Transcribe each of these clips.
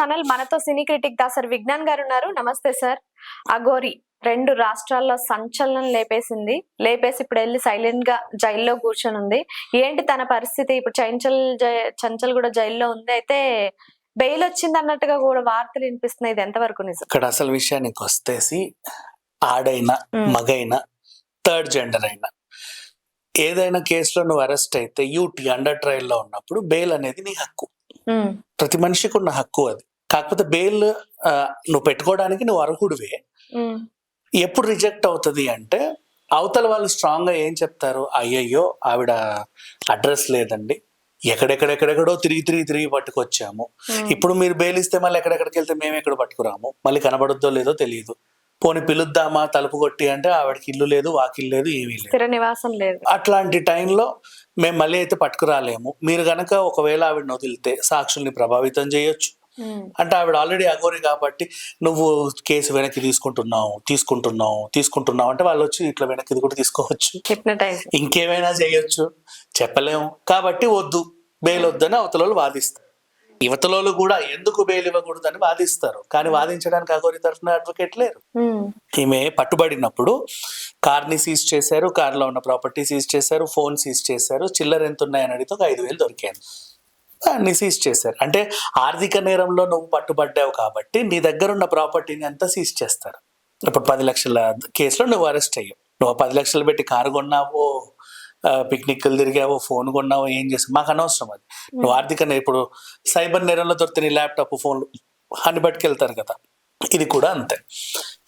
Channel మనతో సినీ critic Dasari Vignan garu ఉన్నారు. నమస్తే సార్. అఘోరి రెండు రాష్ట్రాల్లో సంచలనం లేపేసింది. లేపేసి ఇప్పుడు వెళ్ళి సైలెంట్గా జైల్లో కూర్చొని ఉంది ఏంటి తన పరిస్థితి? ఇప్పుడు చంచల్ జై- చంచల్ కూడా జైల్లో ఉంది. అయితే బెయిల్ వచ్చింది అన్నట్టుగా కూడా వార్తలు వినిపిస్తున్నాయి. ఇది ఎంతవరకు నిజం? ఇక్కడ అసలు విషయానికి వస్తేసి ఆడైనా. మగైనా థర్డ్ జెండర్ అయినా ఏదైనా కేసులో నువ్వు అరెస్ట్ అయితే యూటీ అండర్ ట్రయల్లో ఉన్నప్పుడు బెయిల్ అనేది నీ హక్కు. ప్రతి మనిషికి ఉన్న హక్కు అది. కాకపోతే బెయిల్ నువ్వు పెట్టుకోవడానికి నువ్వు అర్హుడివే. ఎప్పుడు రిజెక్ట్ అవుతుంది అంటే అవతల వాళ్ళు స్ట్రాంగ్గా ఏం చెప్తారు? అయ్యయ్యో ఆవిడ అడ్రస్ లేదండి. ఎక్కడెక్కడెక్కడెక్కడో తిరిగి తిరిగి తిరిగి పట్టుకొచ్చాము. ఇప్పుడు మీరు బెయిల్ ఇస్తే మళ్ళీ ఎక్కడెక్కడికి వెళ్తే మేము ఎక్కడ పట్టుకురాము? మళ్ళీ కనబడుద్దో లేదో తెలియదు. పోనీ పిలుద్దామా తలుపు కొట్టి అంటే ఆవిడకి ఇల్లు లేదు వాకిల్ లేదు ఏమీ లేదు. నివాసం లేదు. అట్లాంటి టైంలో మేము మళ్ళీ అయితే పట్టుకురాలేము. మీరు గనక ఒకవేళ ఆవిడని వదిలితే సాక్షుల్ని ప్రభావితం చేయొచ్చు. అంటే ఆవిడ ఆల్రెడీ అగోరి కాబట్టి నువ్వు కేసు వెనక్కి తీసుకుంటున్నావు తీసుకుంటున్నావు తీసుకుంటున్నావు అంటే వాళ్ళు వచ్చి ఇట్లా వెనక్కి ఇది కూడా తీసుకోవచ్చు. ఇంకేమైనా చేయొచ్చు. చెప్పలేము. కాబట్టి వద్దు. బెయిల్ వద్దని అవతల వాళ్ళు వాదిస్తారు. యువతలోళ్ళు కూడా ఎందుకు బెయిల్ ఇవ్వకూడదని వాదిస్తారు. కానీ వాదించడానికి అగోరి తరఫున అడ్వకేట్ లేరు. ఉమ్, ఈమె పట్టుబడినప్పుడు కార్ని సీజ్ చేశారు కార్లో ఉన్న ప్రాపర్టీ సీజ్ చేశారు ఫోన్ సీజ్ చేశారు చిల్లర ఎంత ఉన్నాయని అడిగితే ఒక ఐదు వేలు దొరికాను దాన్ని సీజ్ చేశారు. అంటే ఆర్థిక నేరంలో నువ్వు పట్టుబడ్డావు కాబట్టి నీ దగ్గర ఉన్న ప్రాపర్టీని అంతా సీజ్ చేస్తారు. ఇప్పుడు పది లక్షల కేసులో నువ్వు అరెస్ట్ అయ్యావు. నువ్వు పది లక్షలు పెట్టి కారు కొన్నావో పిక్నిక్లు తిరిగావో ఫోన్ కొన్నావో ఏం చేసావు? మాకు అనవసరం అది. నువ్వు ఆర్థిక నే- ఇప్పుడు సైబర్ నేరంలో దొరికితే నీ ల్యాప్టాప్ ఫోన్లు అని పట్టుకెళ్తారు కదా. ఇది కూడా అంతే.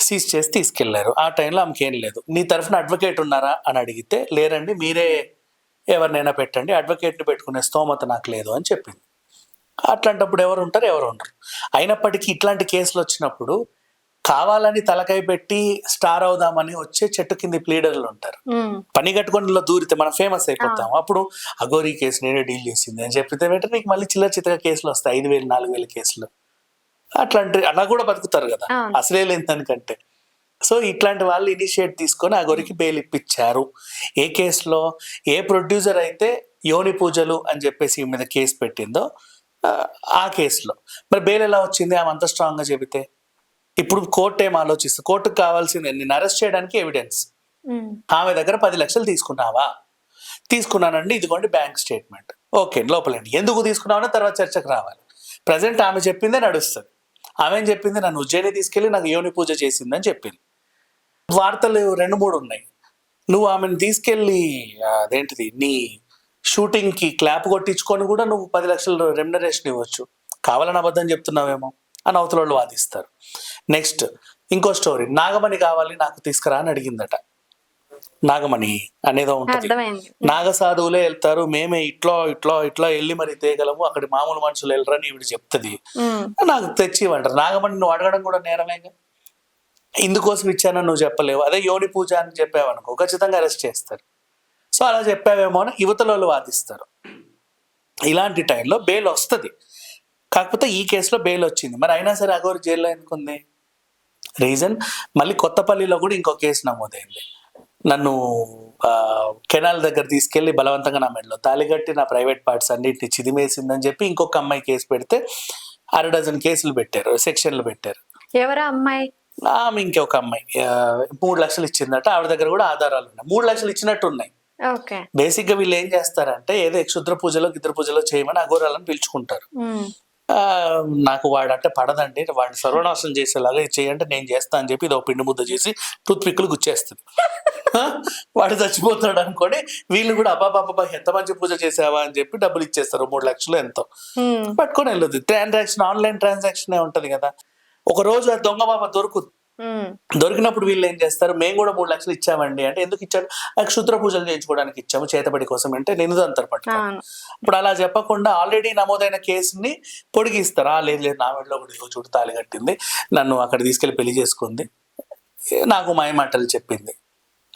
సీజ్ చేసి తీసుకెళ్ళారు. ఆ టైంలో ఆమెకేం లేదు. నీ తరఫున అడ్వకేట్ ఉన్నారా అని అడిగితే లేరండి మీరే ఎవరినైనా పెట్టండి అడ్వకేట్ని పెట్టుకునే స్తోమత నాకు లేదు అని చెప్పింది. అట్లాంటప్పుడు ఎవరు ఉంటారు? ఎవరు ఉండరు. అయినప్పటికీ ఇట్లాంటి కేసులు వచ్చినప్పుడు కావాలని తలకాయ పెట్టి స్టార్ అవుదామని వచ్చే చెట్టు కింది ప్లీడర్లు ఉంటారు. పని కట్టుకొని దూరితే మనం ఫేమస్ అయిపోతాం. అప్పుడు అగోరి కేసు నేనే డీల్ చేసింది అని చెప్పితే వెంటనే నీకు మళ్ళీ చిల్లర చిత్తగా కేసులు వస్తాయి ఐదు వేలు నాలుగు వేల కేసులు. అట్లాంటి అలా కూడా బతుకుతారు కదా. అసలే లేని దానికంటే. సో ఇట్లాంటి వాళ్ళు ఇనిషియేట్ తీసుకొని అగోరికి బెయిల్ ఇప్పించారు ఏ కేసులో ఏ ప్రొడ్యూసర్ అయితే యోని పూజలు అని చెప్పేసి ఈ మీద కేసు పెట్టిందో ఆ, ఆ కేసులో. మరి బెయిల్ ఎలా వచ్చింది? ఆమె అంత స్ట్రాంగ్గా చెబితే. ఇప్పుడు కోర్టు ఏం ఆలోచిస్తుంది కోర్టుకు కావాల్సింది నేను అరెస్ట్ చేయడానికి ఎవిడెన్స్. ఉమ్, ఆమె దగ్గర పది లక్షలు తీసుకున్నావా? తీసుకున్నానండి ఇదిగోండి బ్యాంక్ స్టేట్మెంట్. ఓకే లోపలండి. ఎందుకు తీసుకున్నావో తర్వాత చర్చకు రావాలి. ప్రజెంట్ ఆమె చెప్పిందే నడుస్తుంది. ఆమె ఏం చెప్పింది? నన్ను ఉజ్జయిని తీసుకెళ్ళి నాకు యోని పూజ చేసిందని చెప్పింది. వార్తలు రెండు మూడు ఉన్నాయి. నువ్వు ఆమెను తీసుకెళ్ళి అదేంటిది నీ షూటింగ్కి క్లాప్ కొట్టించుకొని కూడా నువ్వు పది లక్షలు రెమ్యునరేషన్ ఇవ్వచ్చు. కావాలని అబద్ధం చెప్తున్నావేమో అని అవతల వాళ్ళు వాదిస్తారు. నెక్స్ట్ ఇంకో స్టోరీ నాగమణి కావాలి నాకు తీసుకురా అని అడిగిందట. నాగమణి అనేదో ఉంటది. అర్థమైంది. నాగ సాధువులే వెళ్తారు మేమే ఇట్లా ఇట్లా ఇట్లా వెళ్ళి మరి తేగలము అక్కడి మామూలు మనుషులు వెళ్ళరని ఈవిడ చెప్తుంది. నాకు తెచ్చి ఇవ్వంటారు నాగమణి నువ్వు అడగడం కూడా నేరమేగా? ఇందుకోసం ఇచ్చానని నువ్వు చెప్పలేవు. అదే యోని పూజ అని చెప్పావనుకో ఖచ్చితంగా అరెస్ట్ చేస్తారు. సో అలా చెప్పావేమో అని యువతల వాదిస్తారు. ఇలాంటి టైంలో బెయిల్ వస్తుంది. కాకపోతే ఈ కేసులో బెయిల్ వచ్చింది. మరి అయినా సరే అగోరి జైల్లో ఎందుకుంది? రీజన్? మళ్ళీ కొత్తపల్లిలో కూడా ఇంకో కేసు నమోదైంది. నన్ను కెనాల్ దగ్గర తీసుకెళ్ళి బలవంతంగా నా మెడలో తాలిగట్టి నా ప్రైవేట్ పార్ట్స్ అన్నింటిని చిదిమేసిందని చెప్పి ఇంకొక అమ్మాయి కేసు పెడితే అర డజన్ కేసులు పెట్టారు సెక్షన్లు పెట్టారు. ఎవరా అమ్మాయి? ఆమె ఇంకొక అమ్మాయి. మూడు లక్షలు ఇచ్చిందట. ఆవిడ దగ్గర కూడా ఆధారాలు ఉన్నాయి. మూడు లక్షలు ఇచ్చినట్టు ఉన్నాయి. బేసిక్గా వీళ్ళు ఏం చేస్తారంటే ఏదో క్షుద్ర పూజలో గిద్ర పూజలో చేయమని అఘోరాలను పిలుచుకుంటారు. నాకు వాడంటే పడదండి. వాడిని సర్వనాశనం చేసేలాగా చేయంటే నేను చేస్తా అని చెప్పి ఇది ఒక పిండి ముద్ద చేసి టూత్ పిక్కులు గుచ్చేస్తుంది వాడు చచ్చిపోతాడు అనుకోని వీళ్ళు కూడా అబ్బాబాబా ఎంత మంచి పూజ చేసావా అని చెప్పి డబ్బులు ఇచ్చేస్తారు. మూడు లక్షలు ఎంతో. పట్టుకొని వెళ్ళదు ట్రాన్సాక్షన్ ఆన్లైన్ ట్రాన్సాక్షన్ ఉంటది కదా. ఒక రోజు ఆ దొంగ బాబా దొరుకు ఉమ్, దొరికినప్పుడు వీళ్ళు ఏం చేస్తారు? మేము కూడా మూడు లక్షలు ఇచ్చామండి. అంటే ఎందుకు ఇచ్చాడు క్షుద్ర పూజలు చేయించుకోవడానికి ఇచ్చాము. చేతబడి కోసం అంటే పట్టుకో అవును. ఇప్పుడు అలా చెప్పకుండా ఆల్రెడీ నమోదైన కేసుని పొడిగిస్తారా? లేదు లేదు నా మెడలో కూడా ఇదిగో చూడు తాళి కట్టింది. నన్ను అక్కడ తీసుకెళ్ళి పెళ్ళి చేసుకుంది. నాకు మాయ మాటలు చెప్పింది.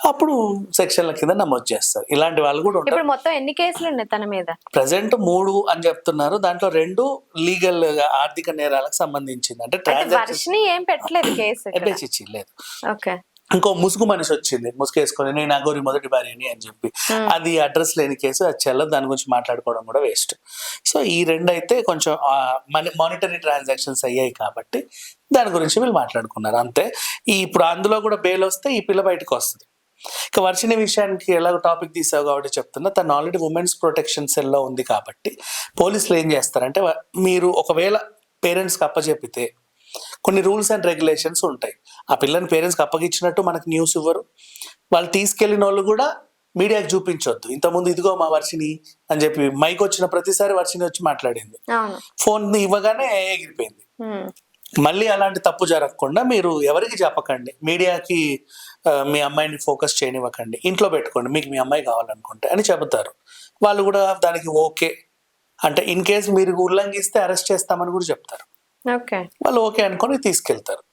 అప్పుడు సెక్షన్ల కింద నమోదు చేస్తారు. ఇలాంటి వాళ్ళు కూడా ఉంటారు. ఇప్పుడు మొత్తం ఎన్ని కేసులు ఉన్నాయి తన మీద? ప్రజెంట్ మూడు అని చెప్తున్నారు. దాంట్లో రెండు లీగల్ ఆర్థిక నేరాలకు సంబంధించింది. అంటే ట్రాన్సాక్షన్ వర్షిని ఏం పెట్టలేదు కేసు ఇక్కడ. లేదు. ఓకే. ఇంకో ముసుగు మనిషి వచ్చింది. ముసుగు వేసుకొని నేను అగోరి మొదటి భార్యని అని చెప్పి. అది అడ్రస్ లేని కేసు అది చెల్లదు. దాని గురించి మాట్లాడుకోవడం కూడా వేస్ట్. సో ఈ రెండు అయితే కొంచెం మనీ మానిటరీ ట్రాన్సాక్షన్స్ అయ్యాయి కాబట్టి దాని గురించి వీళ్ళు మాట్లాడుకున్నారు. అంతే. ఈ ఇప్పుడు అందులో కూడా బెయిల్ వస్తే ఈ పిల్ల బయటకు వస్తుంది. ఇక వర్షిని విషయానికి ఎలా టాపిక్ తీసావు కాబట్టి చెప్తున్నా. తను ఆల్రెడీ ఉమెన్స్ ప్రొటెక్షన్ సెల్లో ఉంది కాబట్టి పోలీసులు ఏం చేస్తారంటే మీరు ఒకవేళ పేరెంట్స్కి అప్పచెప్పితే కొన్ని రూల్స్ అండ్ రెగ్యులేషన్స్ ఉంటాయి. ఆ పిల్లని పేరెంట్స్కి అప్పగించినట్టు మనకు న్యూస్ ఇవ్వరు. వాళ్ళు తీసుకెళ్ళిన వాళ్ళు కూడా మీడియాకి చూపించొద్దు. ఇంతకుముందు ఇదిగో మా వర్షిని అని చెప్పి మైక్ వచ్చిన ప్రతిసారి వర్షిని వచ్చి మాట్లాడింది. ఫోన్ ఇవ్వగానే ఎగిరిపోయింది. మళ్ళీ అలాంటి తప్పు జరగకుండా మీరు ఎవరికి చెప్పకండి. మీడియాకి మీ అమ్మాయిని ఫోకస్ చేయనివ్వకండి. ఇంట్లో పెట్టుకోండి. మీకు మీ అమ్మాయి కావాలనుకుంటే అని చెబుతారు. వాళ్ళు కూడా దానికి ఓకే. అంటే ఇన్ కేస్ మీరు ఉల్లంఘిస్తే అరెస్ట్ చేస్తామని కూడా చెప్తారు. ఓకే. వాళ్ళు ఓకే అనుకొని తీసుకెళ్తారు.